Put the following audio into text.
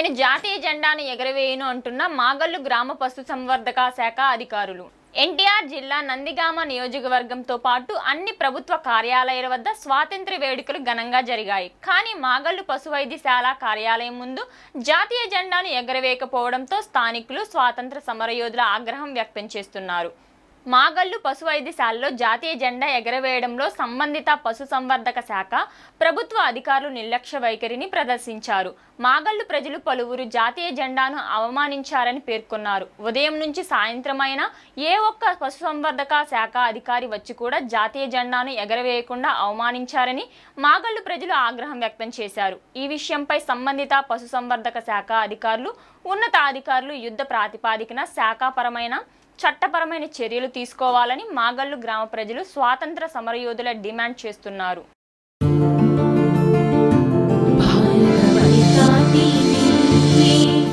నేను జాతీయ జెండాను ఎగరవేయను అంటున్న మాగల్లు గ్రామ పశు సంవర్ధక శాఖ అధికారులు. ఎన్టీఆర్ జిల్లా నందిగామ నియోజకవర్గంతో పాటు అన్ని ప్రభుత్వ కార్యాలయాల వద్ద స్వాతంత్ర్య వేడుకలు ఘనంగా జరిగాయి. కానీ మాగల్లు పశు వైద్యశాల కార్యాలయం ముందు జాతీయ జెండాను ఎగరవేయకపోవడంతో స్థానికులు స్వాతంత్ర సమరయోధుల ఆగ్రహం వ్యక్తం చేస్తున్నారు. మాగల్లు పశు వైద్యశాలలో జాతీయ జెండా ఎగరవేయడంలో సంబంధిత పశు సంవర్ధక శాఖ ప్రభుత్వ అధికారులు నిర్లక్ష్య వైఖరిని ప్రదర్శించారు. మాగల్లు ప్రజలు పలువురు జాతీయ జెండాను అవమానించారని పేర్కొన్నారు. ఉదయం నుంచి సాయంత్రమైన ఏ ఒక్క పశు సంవర్ధక శాఖ అధికారి వచ్చి కూడా జాతీయ జెండాను ఎగరవేయకుండా అవమానించారని మాగల్లు ప్రజలు ఆగ్రహం వ్యక్తం చేశారు. ఈ విషయంపై సంబంధిత పశు సంవర్ధక శాఖ అధికారులు ఉన్నతాధికారులు యుద్ధ ప్రాతిపాదికన శాఖాపరమైన చట్టపరమైన చర్యలు తీసుకోవాలని మాగల్లు గ్రామ ప్రజలు స్వాతంత్ర సమరయోధుల డిమాండ్ చేస్తున్నారు.